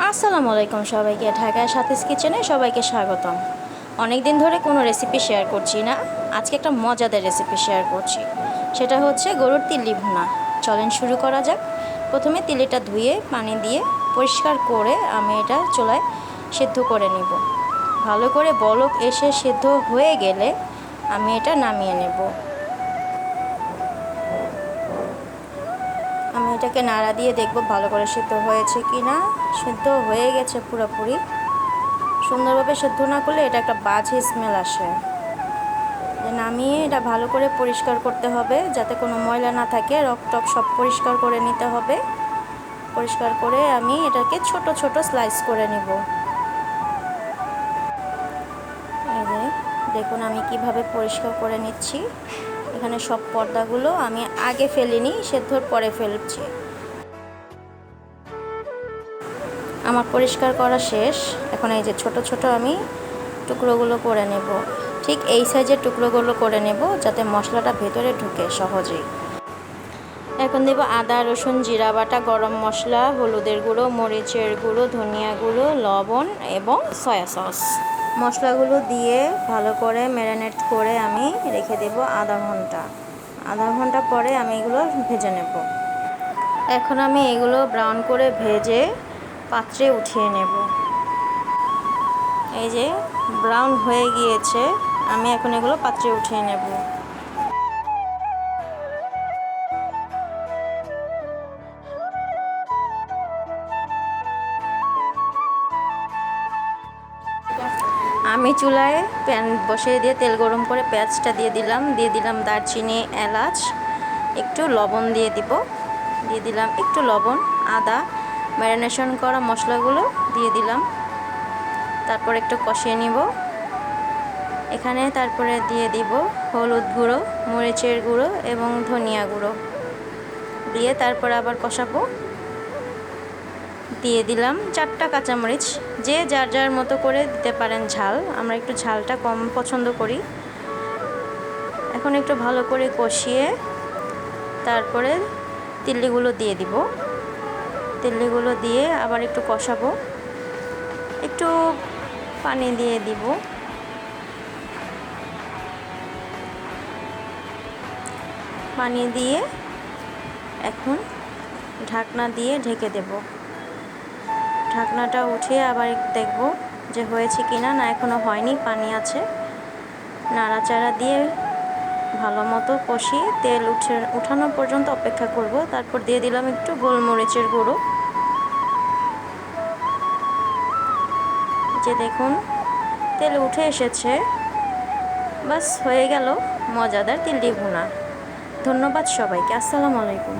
আসসালামু আলাইকুম সবাইকে ঢাকায় সাথিস কিচেনে সবাইকে স্বাগতম। অনেক দিন ধরে কোনো রেসিপি শেয়ার করছি না, আজকে একটা মজাদার রেসিপি শেয়ার করছি। সেটা হচ্ছে গরুর তিল্লি ভুনা। চলেন শুরু করা যাক। প্রথমে তিলিটা ধুয়ে, পানি দিয়ে পরিষ্কার করে আমি এটা চুলায় সেদ্ধ করে নিব। ভালো করে বলক এসে সেদ্ধ হয়ে গেলে আমি এটা নামিয়ে নেব। আমি এটাকে নাড়া দিয়ে দেখব ভালো করে সেদ্ধ হয়েছে কি না সেদ্ধ হয়ে গেছে পুরোপুরি। সুন্দরভাবে সেদ্ধ না করলে এটা একটা বাজে স্মেল আসে। নামিয়ে এটা ভালো করে পরিষ্কার করতে হবে, যাতে কোনো ময়লা না থাকে। রক সব পরিষ্কার করে নিতে হবে। পরিষ্কার করে আমি এটাকে ছোট ছোট স্লাইস করে নিব। দেখুন আমি কীভাবে পরিষ্কার করে নিচ্ছি। এখানে সব পর্দাগুলো আমি আগে ফেলিনি, সেদ্ধর পরে ফেলছি। আমার পরিষ্কার করা শেষ। এখন এই যে ছোট ছোট আমি টুকরোগুলো করে নেব। ঠিক এই সাইজের টুকরোগুলো করে নেব যাতে মশলাটা ভেতরে ঢুকে সহজেই। এখন দেব আদা, রসুন, জিরা বাটা, গরম মশলা, হলুদের গুঁড়ো, মরিচের গুঁড়ো, ধনিয়া গুঁড়ো, লবণ এবং সয়া সস। মশলাগুলো দিয়ে ভালো করে ম্যারিনেট করে আমি রেখে দেব আধা ঘণ্টা। আধা ঘণ্টা পরে আমি এগুলো ভেজে নেব। এখন আমি এগুলো ব্রাউন করে ভেজে পাত্রে উঠিয়ে নেব। এই যে, ব্রাউন হয়ে গিয়েছে, আমি এখন এগুলো পাত্রে উঠিয়ে নেব। আমি চুলায় প্যান বসিয়ে দিয়ে তেল গরম করে পেঁয়াজটা দিয়ে দিলাম। দিয়ে দিলাম দারচিনি, এলাচ, একটু লবণ দিয়ে দিব। দিয়ে দিলাম একটু লবণ, আদা, ম্যারিনেশন করা মশলাগুলো দিয়ে দিলাম। তারপর একটু কষিয়ে নিব। এখানে তারপরে দিয়ে দিব হলুদ গুঁড়ো, মরিচের গুঁড়ো এবং ধনিয়া গুঁড়ো। দিয়ে তারপর আবার কষাবো। দিয়ে দিলাম চারটা কাঁচামরিচ। যে যার যার মতো করে দিতে পারেন ঝাল। আমরা একটু ঝালটা কম পছন্দ করি। এখন একটু ভালো করে কষিয়ে তারপরে তিল্লিগুলো দিয়ে দিব। তিল্লিগুলো দিয়ে আবার একটু কষাবো। একটু পানি দিয়ে দিব। পানি দিয়ে এখন ঢাকনা দিয়ে ঢেকে দেব। ঢাকনাটা উঠিয়ে আবার দেখব যে হয়েছে কি না না এখনও হয়নি, পানি আছে। নাড়াচাড়া দিয়ে ভালো মতো কষিয়ে তেল উঠে, উঠানো পর্যন্ত অপেক্ষা করব। তারপর দিয়ে দিলাম একটু গোলমরিচের গুঁড়ো। যে দেখুন, তেল উঠে এসেছে। বাস, হয়ে গেল মজাদার তিল্লি ভুনা। ধন্যবাদ সবাইকে। আসসালামু আলাইকুম।